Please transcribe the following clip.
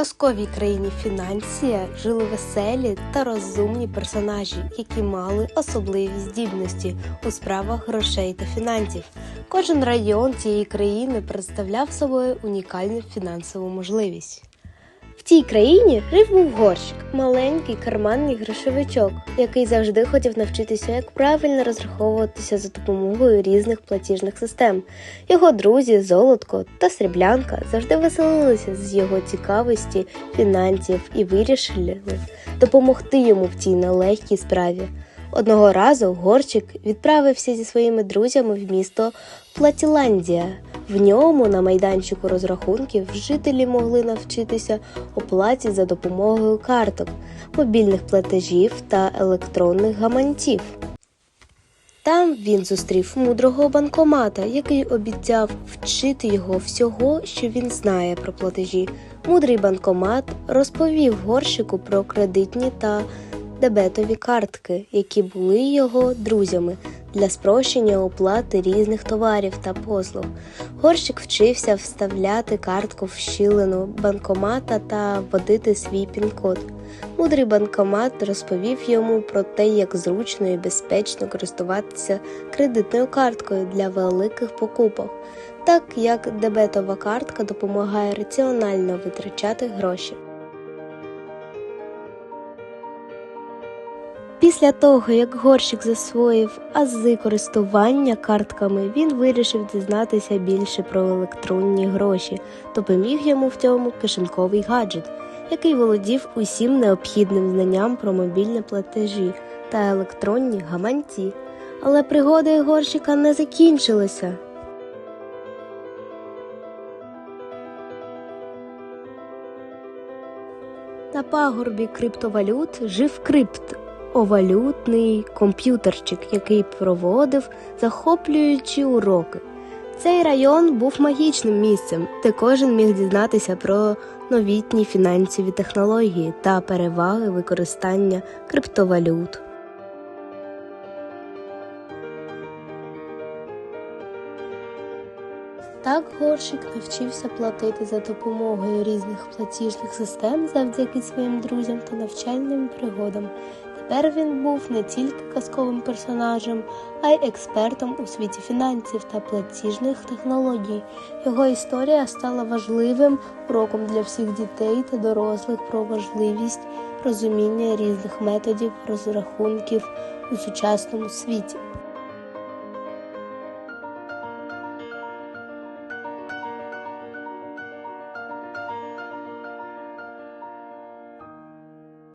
казковій країні Фінансія жили веселі та розумні персонажі, які мали особливі здібності у справах грошей та фінансів. Кожен район цієї країни представляв собою унікальну фінансову можливість. В тій країні жив був горщик, маленький карманний грошовичок, який завжди хотів навчитися, як правильно розраховуватися за допомогою різних платіжних систем. Його друзі, золотко та сріблянка завжди веселилися з його цікавості фінансів і вирішили допомогти йому в цій нелегкій справі. Одного разу горчик відправився зі своїми друзями в місто Платіландія. В ньому на майданчику розрахунків жителі могли навчитися оплаті за допомогою карток, мобільних платежів та електронних гаманців. Там він зустрів мудрого банкомата, який обіцяв вчити його всього, що він знає про платежі. Мудрий банкомат розповів горщику про кредитні та дебетові картки, які були його друзями для спрощення оплати різних товарів та послуг. Горщик вчився вставляти картку в щілину банкомата та вводити свій пін-код. Мудрий банкомат розповів йому про те, як зручно і безпечно користуватися кредитною карткою для великих покупок, так як дебетова картка допомагає раціонально витрачати гроші. Після того, як горщик засвоїв ази користування картками, він вирішив дізнатися більше про електронні гроші, допоміг йому в цьому кишеньковий гаджет, який володів усім необхідним знанням про мобільні платежі та електронні гаманці. Але пригоди горщика не закінчилися. На пагорбі криптовалют жив крипт, овалютний комп'ютерчик, який проводив захоплюючі уроки. Цей район був магічним місцем, де кожен міг дізнатися про новітні фінансові технології та переваги використання криптовалют. Так горщик навчився платити за допомогою різних платіжних систем завдяки своїм друзям та навчальним пригодам. Тепер він був не тільки казковим персонажем, а й експертом у світі фінансів та платіжних технологій. Його історія стала важливим уроком для всіх дітей та дорослих про важливість розуміння різних методів розрахунків у сучасному світі.